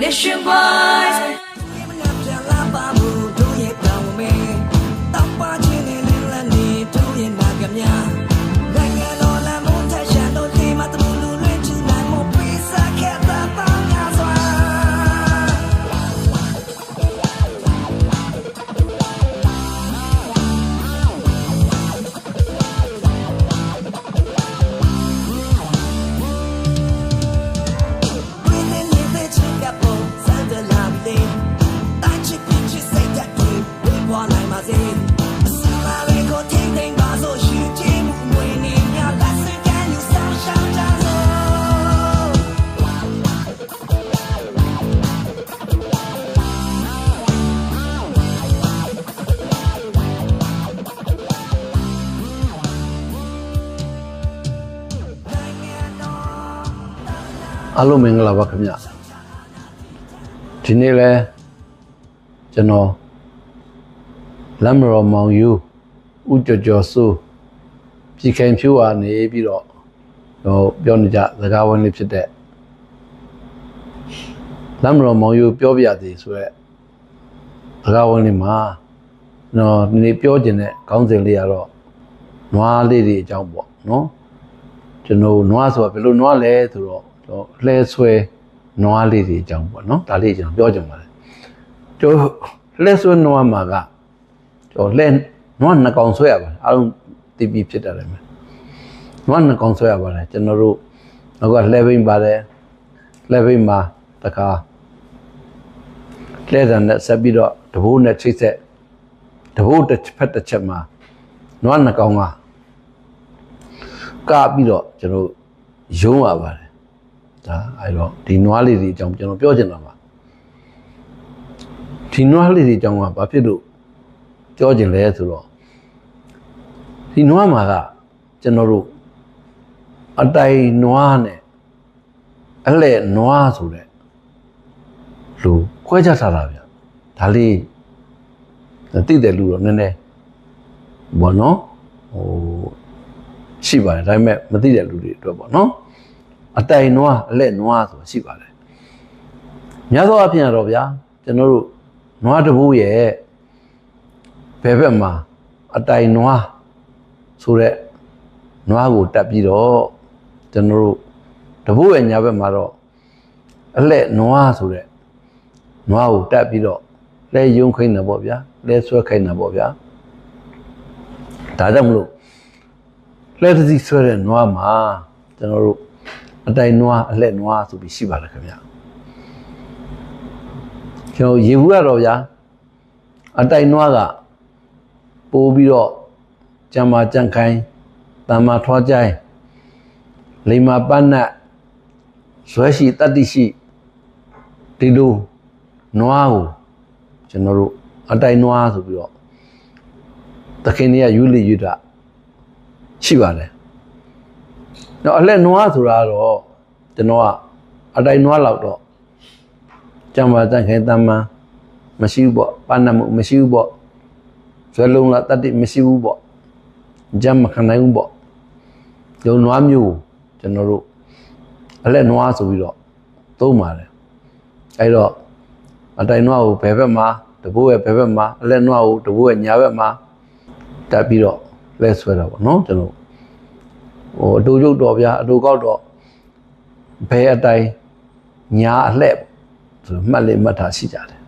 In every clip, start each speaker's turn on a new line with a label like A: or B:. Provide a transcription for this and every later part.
A: güneşi.
B: အားလုံးမင်္ဂလာပါခင်ဗျဒီနေ့လဲကျွန်တော်လမ်းမတော်မောင်ယူဥကြော်ကြော်စိုးပြည်ခိုင်ဖြိုးအားနေပြီးတော့တော့ပြောနေကြစကားဝိုင်းလေးဖြစ်တဲ့လမ်းမတော်မောင်ယူပြောပြရသေးဆိုရက်စကားဝိုင်းလေးမှာတော့ဒီနေ့ပြောကျင်တဲ့ခေါင်းစဉ်လေးကတော့နွားလေးတွေအကြောင်းပေါ့နော်ကျွန်တော်နွားဆိုတာဘယ်လိုနွားလဲဆိုတော့ တော့လှဲဆွဲနွားလေးတွေအကြောင်းပေါ့နော်ဒါလေးကျွန်တော်ပြောချင်ပါတယ်ကျွန်တော်လှဲဆွဲနွားမှာကကျွန်တော်လှဲနွားနှစ်ကောင်ဆွဲရပါတယ်အားလုံးတည်ပြီးဖြစ်တယ်မယ်နွားနှစ်ကောင်ဆွဲရပါတယ်ကျွန်တော်တို့နောက်ကလှဲဘိန်းပါတယ်လှဲဘိန်းမှာတခါလှဲတံနဲ့ဆက်ပြီးတော့တဘိုးနဲ့ချိတ်ဆက်တဘိုးတစ်ဖက်တစ်ချက်မှာနွားနှစ်ကောင်ကကပြီးတော့ကျွန်တော်ရုံးရပါတယ် ဒါအဲ့တော့ဒီနွားလေးတွေအကြောင်းကျွန်တော်ပြောချင်တာပါဒီနွားလေးတွေအကြောင်းကဘာဖြစ်လို့ပြောချင်လဲဆိုတော့ဒီနွားမှာကကျွန်တော်တို့အတိုင်နွားနဲ့အလဲ့နွားဆိုတဲ့လူခွဲခြားထားတာဗျဒါလေးသိတယ်လူတော့နည်းနည်းဘောနော်ဟိုရှိပါတယ်ဒါပေမဲ့မသိတဲ့လူတွေအတွက်ပေါ့နော် အတိုင်နွားအလက်နွားဆိုတာရှိပါတယ်များသောအားဖြင့်တော့ဗျာကျွန်တော်တို့နွားတဘိုးရဲ့ဘယ်ဘက်မှာအတိုင်နွားဆိုတဲ့နွားကိုတက်ပြီးတော့ကျွန်တော်တို့တဘိုးရဲ့ညာဘက်မှာတော့အလက်နွားဆိုတဲ့နွားကိုတက်ပြီးတော့လဲယုံခိနေပေါ့ဗျာလဲဆွဲခိုင်းနေပေါ့ဗျာဒါကြောင့်မလို့လက်တစီဆွဲတဲ့နွားမှာကျွန်တော်တို့ အတိုင်နွားအလှက်နွားဆိုပြီးရှိပါတယ်ခင်ဗျကျွန်တော်ရေဘူးကတော့ဗျာအတိုင်နွားကပိုးပြီးတော့ကြံမာကြံခိုင်းတမ္မာထွားကြိုင်းလိမ္မာပန်းနတ်ဇွဲရှိတတ္တိရှိဒီလိုနွားကိုကျွန်တော်တို့အတိုင်နွားဆိုပြီးတော့သခင်တွေကယူလိယူတာရှိပါတယ်။ တော့အလက်နွားဆိုတာတော့ကျွန်တော်ကအတိုင်နွားလောက်တော့ကြံပါတန်ခင်တမ်းမှန်မရှိဘူးပေါ့ပါဏမှုမရှိဘူးပေါ့ဇွဲလုံးလားတတိမရှိဘူးပေါ့ကြမ်းမခံနိုင်ဘူးပေါ့ရုံနွားမျိုးကျွန်တော်တို့အလက်နွားဆိုပြီးတော့သုံးပါတယ်အဲတော့အတိုင်နွားကိုဘယ်ဘက်မှာတဘိုးရဲ့ဘယ်ဘက်မှာအလက်နွားကိုတဘိုးရဲ့ညာဘက်မှာတက်ပြီးတော့လဲဆွဲတာပေါ့နော်ကျွန်တော် ဟိုအတူရုပ်တော့ဗျာအတူကောက်တော့ဘဲအတိုင်းညာအလှဲ့ဆိုမှတ်လေးမှတ်ထားရှိကြတယ်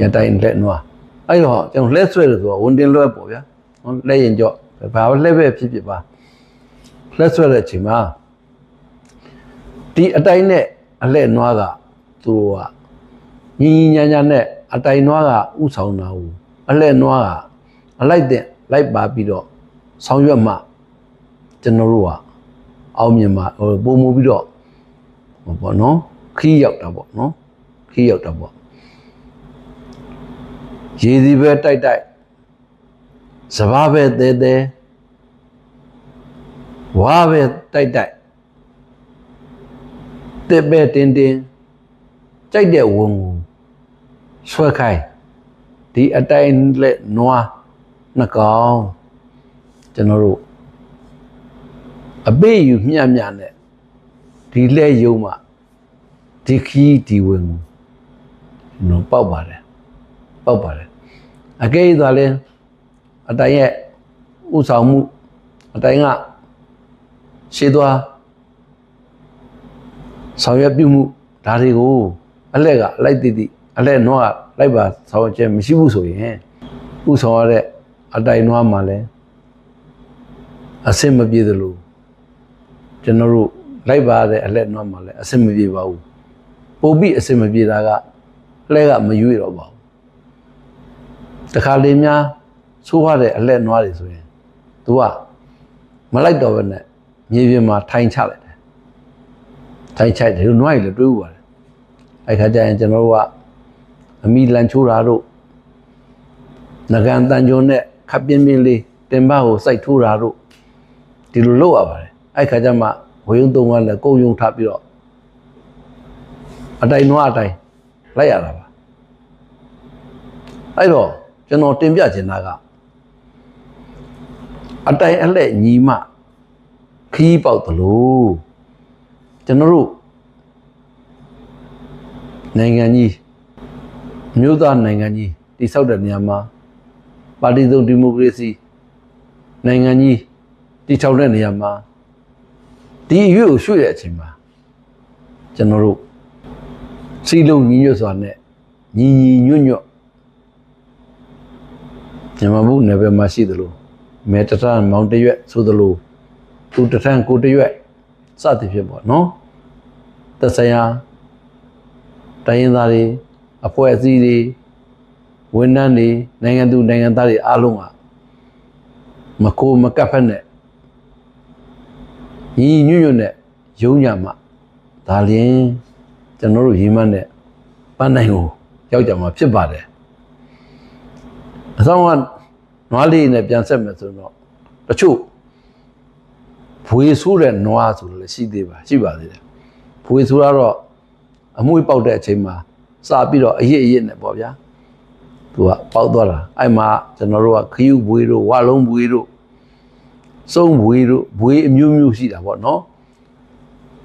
B: ရတိုင်းလက်နွားအဲ့တော့ကျွန်တော်လက်ဆွဲလို့ဆိုတော့ဝန်တင်လွဲပေါ့ဗျာနော်လက်ရင်ကြော့ဘာလဲပဲဖြစ်ဖြစ်ပါလက်ဆွဲတဲ့အချိန်မှာဒီအတိုင်းနဲ့အလှဲ့နွားကသူကညီညီညာညာနဲ့အတိုင်းနွားကဥဆောင်တာကိုအလှဲ့နွားကအလိုက်တဲ့လိုက်ပါပြီးတော့ဆောင်ရွက်မှ ကျွန်တော်တို့ကအောင်မြင်မှာဟိုပုံမူပြီးတော့ဟောပေါ့နော်ခီးရောက်တာပေါ့နော်ခီးရောက်တာပေါ့ရေစီပဲတိုက်တိုက်စဘာပဲတဲတဲဝါပဲတိုက်တိုက်တက်ပဲတင်းတင်းကြိုက်တဲ့ဝန်ကိုဆွဲခိုင်းဒီအတိုင်းလက်နွားနှကောင်ကျွန်တော်တို့ အပေယူမျှမျှနဲ့ဒီလက်ယုံမှာဒီခီးဒီဝင်ကိုနော်ပေါက်ပါတယ်ပေါက်ပါတယ်အကဲ၍သာလဲအတိုင်ရဲ့ဥဆောင်မှုအတိုင်ကရှေးသွားဆောင်ရွက်ပြုမှုဒါတွေကိုအလှက်ကလိုက်တည်တည်အလှက်နွားကလိုက်ပါဆောင်ရွက်ချက်မရှိဘူးဆိုရင်ဥဆောင်ရတဲ့အတိုင်နွားမှာလဲအဆင်မပြေသလို ကျွန်တော်တို့လိုက်ပါတဲ့အလှက်နွားမှာလဲအဆင်မပြေပါဘူးပို့ပြီးအဆင်မပြေတာကလှက်ကမရွေ့တော့ပါဘူးတခါလေများဆိုးရတဲ့အလှက်နွားတွေဆိုရင် तू ကမလိုက်တော့ဘဲနဲ့မြေပြင်မှာထိုင်ချလိုက်တယ်ထိုင်ချိုက်တယ်နွားကြီးလည်းတွေးဥပါတယ်အဲ့ခါကျရင်ကျွန်တော်တို့ကအမိလန်ချိုးတာတို့ငကန်တန်ကြုံနဲ့ခပ်ပြင်းပြင်းလေးတင်ပကိုစိုက်ထိုးတာတို့ဒီလိုလုပ်ရပါတယ် အဲ့ခါကျမှဝေယုံသုံးကလည်းကုံယုံထားပြီးတော့အတိုင်နွားအတိုင်လိုက်ရတာပါအဲ့တော့ကျွန်တော်တင်ပြချင်တာကအတိုင်အလှဲ့ညီမခီးပေါက်သလိုကျွန်တော်တို့နိုင်ငံကြီးမြို့သားနိုင်ငံကြီးတိဆောက်တဲ့နေရာမှာပါတီစုံဒီမိုကရေစီနိုင်ငံကြီးတိထောင်တဲ့နေရာမှာ ဒီအရွေ့ကိုရွှေ့တဲ့အချိန်မှာကျွန်တော်တို့စီလုံးညီညွတ်စွာနဲ့ညီညီညွတ်ညွတ်မြန်မာဘုနယ်ပယ်မှာရှိသလိုမဲတထန်မောင်တရွက်ဆိုသလိုသူတထန်ကိုတရွက်စသည်ဖြစ်ပေါ့နော်သက်ဆိုင်ရာတိုင်းရင်းသားတွေအဖွဲ့အစည်းတွေဝန်ထမ်းတွေနိုင်ငံသူနိုင်ငံသားတွေအားလုံးကမကိုမကပ်ဖက်နဲ့ ညီညွတ်ညွတ်နဲ့ယုံညာမှဒါလျင်ကျွန်တော်တို့ရည်မှန်းတဲ့ပန်းနိုင်ကိုရောက်ကြမှာဖြစ်ပါတယ်အဆောင်ကနွားလေးနဲ့ပြန်ဆက်မယ်ဆိုတော့တချို့ဘွေဆိုးတဲ့နွားဆိုလို့လည်းရှိသေးပါရှိပါသေးတယ်ဘွေဆိုးတော့အမွှေးပေါက်တဲ့အချိန်မှာစပြီးတော့အရစ်အရစ်နဲ့ပေါ့ဗျာသူကပေါက်သွားတာအဲ့မှာကျွန်တော်တို့ကခယူဘွေတို့ဝလုံးဘွေတို့ စုံဘွေတို့ဘွေအမျိုးမျိုးရှိတာပေါ့နော်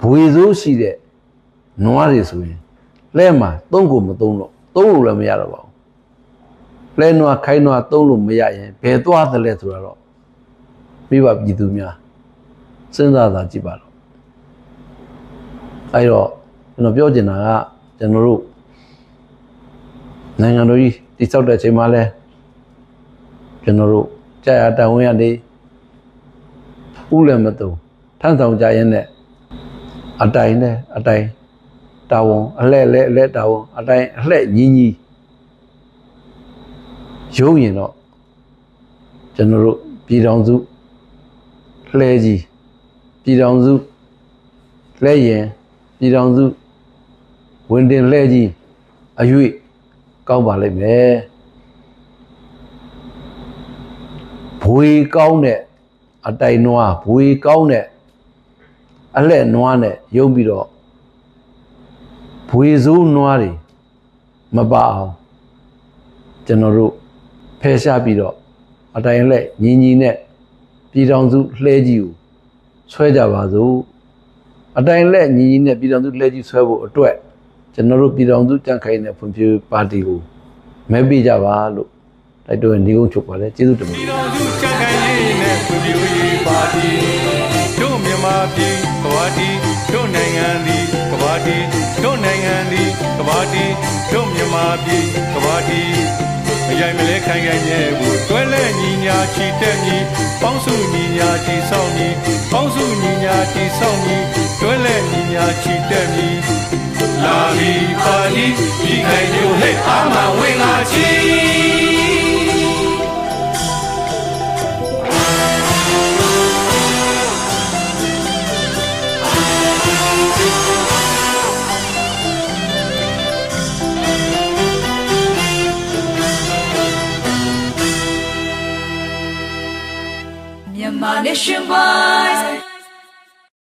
B: ဘွေဆိုးရှိတဲ့နွားတွေဆိုရင်လဲမှာသုံးကိုမသုံးတော့သုံးလို့လည်းမရတော့ပါဘူးလဲနွားခိုင်းနွားသုံးလို့မရရင်ဘယ်သွားသလဲဆိုတာတော့မိဘပြည်သူများစဉ်းစားသာကြည့်ပါတော့အဲ့တော့ကျွန်တော်ပြောချင်တာကကျွန်တော်တို့နိုင်ငံတော်ကြီးတိစောက်တဲ့အချိန်မှာလဲကျွန်တော်တို့ကြာရတန်ဝင်ရနေ ဥလည်းမတုံထမ်းဆောင်ကြရင်နဲ့အတိုင်နဲ့အတိုင်တာဝန်အလှဲ့လဲအလှဲ့တာဝန်အတိုင်အလှဲ့ညီညီရုံးရင်တော့ကျွန်တော်တို့ပြည်တော်စုလှဲကြီးပြည်တော်စုလှဲရင်ပြည်တော်စုဝင်တင်လှဲကြီးအရွေ့ကောင်းပါလိမ့်မယ်ဘွေကောင်းတဲ့ အတိုင်နွားဘွေကောင်းတဲ့အလှဲ့နွားနဲ့ရုံပြီးတော့ဘွေစိုးနွားတွေမပါအောင်ကျွန်တော်တို့ဖယ်ရှားပြီးတော့အတိုင်လှဲ့ညီညီနဲ့ပြည်တော်စုလှဲကြီးကိုဆွဲကြပါစို့အတိုင်လှဲ့ညီညီနဲ့ပြည်တော်စုလှဲကြီးဆွဲဖို့အတွက်ကျွန်တော်တို့ပြည်တော်စုကြံ့ခိုင်တဲ့ဖွံ့ဖြိုးပါတီကိုမဲပေးကြပါလို့တိုက်တွန်းနေကုန်ချုပ်ပါလေကျေးဇူးတင်ပါတ
A: ပြည်
B: ယ်
A: ရေးပါတီတို့မြန်မာပြည်ကဘာတီတို့နိုင်ငံသည်ကဘာတီတို့နိုင်ငံသည်ကဘာတီတို့မြန်မာပြည်ကဘာတီမရိုင်မလဲခိုင်ခိုင်မြဲဘူးတွဲလဲညီညာချီတက်ညီပေါင်းစုညီညာချီဆောင်ညီပေါင်းစုညီညာချီဆောင်ညီတွဲလဲညီညာချီတက်ညီလာဘီပါတီဒီခိုင်မျိုးဟဲ့အာမဝင်လာချီ
C: မြ